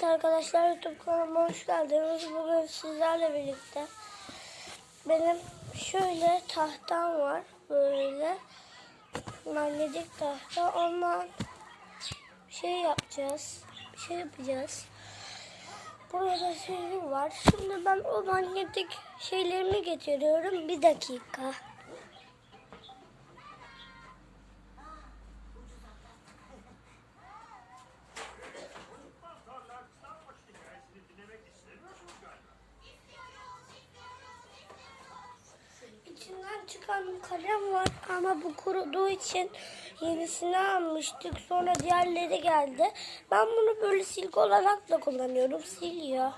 Evet arkadaşlar YouTube kanalıma hoş geldiniz. Bugün sizlerle birlikte benim şöyle tahtam var. Böyle magnetik tahta. Ondan şey yapacağız. Bir şey yapacağız. Burada şeyim var. Şimdi ben o manyetik şeylerimi getiriyorum. Bir dakika. Bir kalem var ama bu kuruduğu için yenisini almıştık. Sonra diğerleri geldi. Ben bunu böyle silgi olarak da kullanıyorum. Siliyor.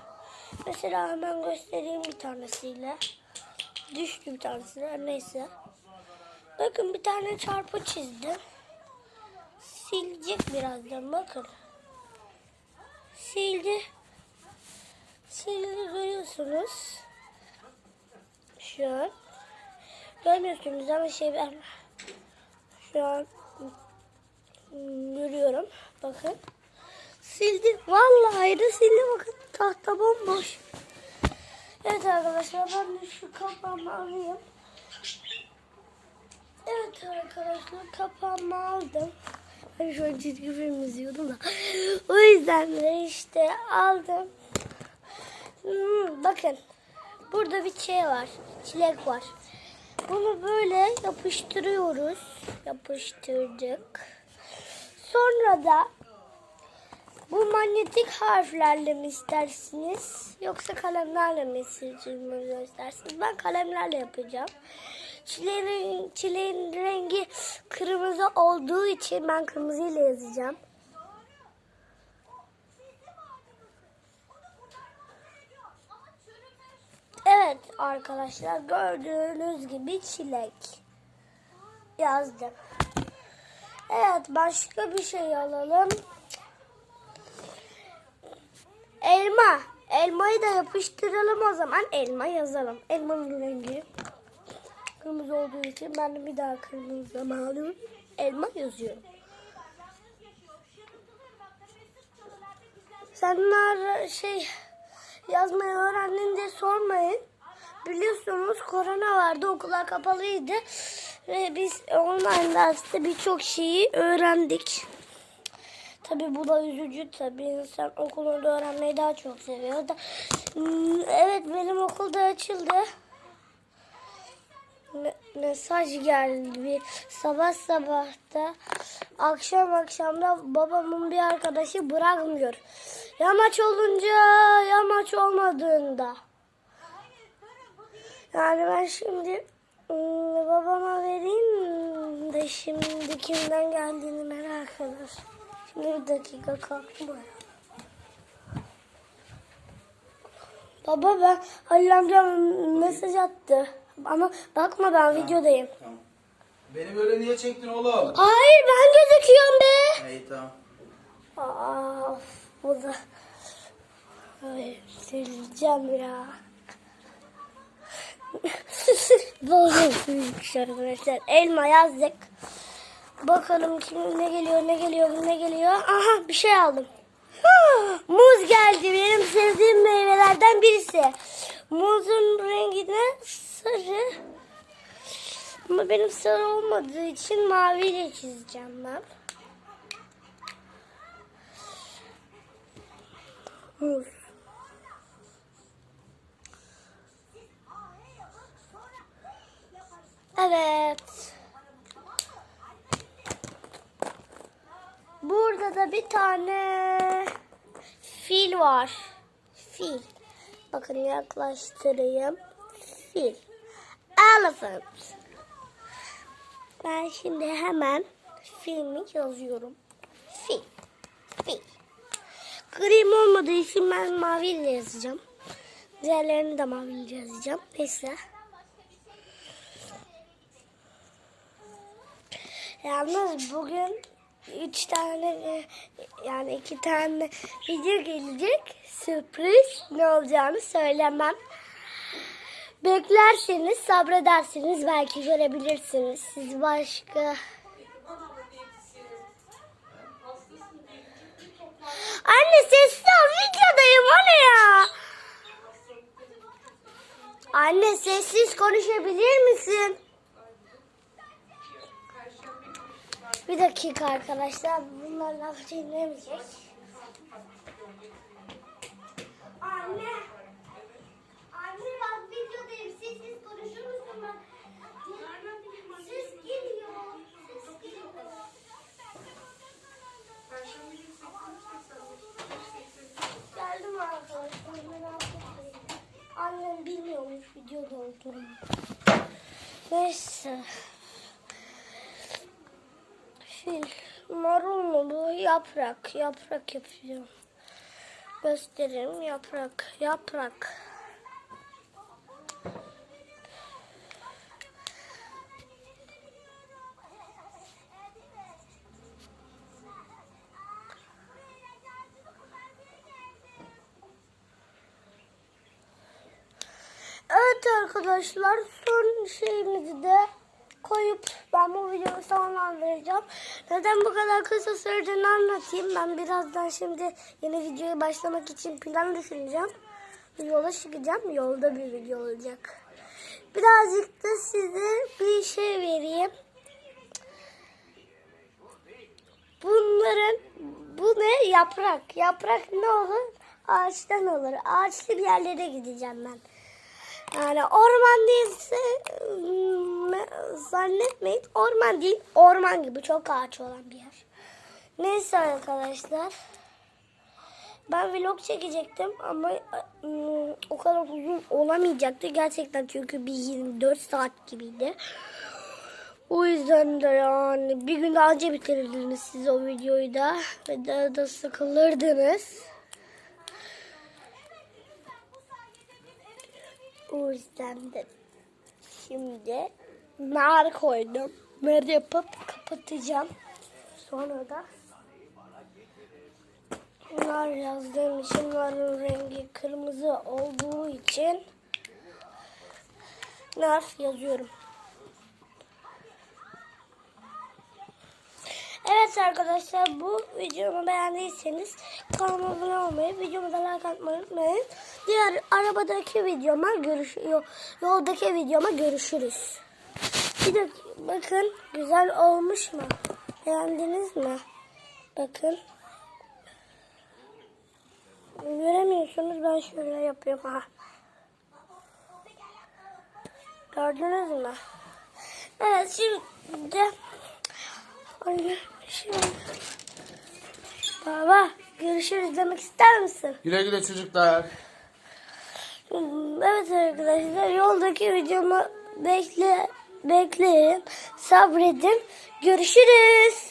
Mesela hemen göstereyim bir tanesiyle. Düştü bir tanesi. Neyse. Bakın bir tane çarpı çizdim. Silecek birazdan bakın. Sildi. Sildi görüyorsunuz. Şu an. Görmüyorsunuz ama şey ben şu an görüyorum. Bakın. Sildi. Vallahi de sildi bakın. Tahta bomboş. Evet arkadaşlar ben de şu kapağımı alayım. Evet arkadaşlar kapağımı aldım. Ben şu an çizgi film izliyordum da. O yüzden de işte aldım. Hmm, bakın. Burada bir şey var. Çilek var. Bunu böyle yapıştırıyoruz. Yapıştırdık. Sonra da bu manyetik harflerle mi istersiniz? Yoksa kalemlerle mi çizmemi istersiniz? Ben kalemlerle yapacağım. Çileğin, çileğin rengi kırmızı olduğu için ben kırmızıyla yazacağım. Evet arkadaşlar gördüğünüz gibi çilek yazdım. Evet başka bir şey alalım. Elma. Elmayı da yapıştıralım o zaman. Elma yazalım. Elmanın rengi kırmızı olduğu için ben de bir daha kırmızı alıyorum. Elma yazıyorum. Senler şey yazmayı öğrendin. Biliyorsunuz korona vardı okullar kapalıydı. Ve biz online derste birçok şeyi öğrendik. Tabi bu da üzücü tabi insan okulunda öğrenmeyi daha çok seviyor da. Hmm, Evet benim okulda açıldı. Me- mesaj geldi bir sabah sabah da akşam akşam da babamın bir arkadaşı bırakmıyor. Yamaç olunca yamaç olmadığında. Yani ben şimdi ım, babama vereyim de şimdi kimden geldiğini merak eder. Şimdi bir dakika kalktım ayağa. Baba ben Halil amcam mesaj attı. Ama bakma ben videodayım. Tamam. Beni böyle niye çektin oğlum? Hayır ben gözüküyorum be. İyi tamam. Aa, of, bu da. Ay, ya. Bozulmuş arkadaşlar. Elma yazdık. Bakalım kim ne geliyor ne geliyor ne geliyor. Aha bir şey aldım. Muz geldi benim sevdiğim meyvelerden birisi. Muzun rengi ne? Sarı. Ama benim sarı olmadığı için maviyle çizeceğim ben. Muz. Evet. Burada da bir tane fil var. Fil. Bakın yaklaştırayım. Fil. Elephant. Ben şimdi hemen filmi yazıyorum. Fil. Fil. Grim olmadığı için ben maviyle yazacağım. Diğerlerini de maviyle yazacağım. Neyse. Yalnız bugün üç tane yani iki tane video gelecek. Sürpriz ne olacağını söylemem. Beklerseniz sabredersiniz belki görebilirsiniz. Siz başka Anne sessiz ol videodayım o ne ya? Anne sessiz konuşabilir misin? Bir dakika arkadaşlar bunlar laf dinlemeyecek. Anne. Anne bak videodayım sessiz konuşur musun bak? Ses geliyor. Ses geliyor. Geldim arkadaşlar merak etmeyin. Annem bilmiyormuş videoda olduğumu. Neyse. Fil. Marul mu bu? Yaprak. Yaprak yapıyorum. Göstereyim. Yaprak. Yaprak. Evet arkadaşlar son şeyimizi de koyup ben bu videoyu sonlandıracağım. Neden bu kadar kısa sürdüğünü anlatayım. Ben birazdan şimdi yeni videoya başlamak için plan düşüneceğim. Yola çıkacağım. Yolda bir video olacak. Birazcık da size bir şey vereyim. Bunların bu ne? Yaprak. Yaprak ne olur? Ağaçtan olur. Ağaçlı bir yerlere gideceğim ben. Yani orman değilse ım, zannetmeyin. Orman değil. Orman gibi çok ağaç olan bir yer. Neyse arkadaşlar. Ben vlog çekecektim ama ım, o kadar uzun olamayacaktı. Gerçekten çünkü bir 24 saat gibiydi. O yüzden de yani bir gün anca bitirirdiniz siz o videoyu da. Ve daha da sıkılırdınız. O yüzden de şimdi nar koydum. Nar yapıp kapatacağım. Sonra da nar yazdığım için narın rengi kırmızı olduğu için nar yazıyorum. Evet arkadaşlar bu videomu beğendiyseniz kanalıma abone olmayı, videomu da like atmayı unutmayın. Diğer arabadaki videoma görüş yo- yoldaki videoma görüşürüz. Bir de bakın güzel olmuş mu? Beğendiniz mi? Bakın. Göremiyorsunuz ben şöyle yapıyorum ha. Gördünüz mü? Evet şimdi Anne şimdi Baba görüşürüz demek ister misin? Güle güle çocuklar. Evet arkadaşlar yoldaki videomu bekle bekleyin sabredin görüşürüz.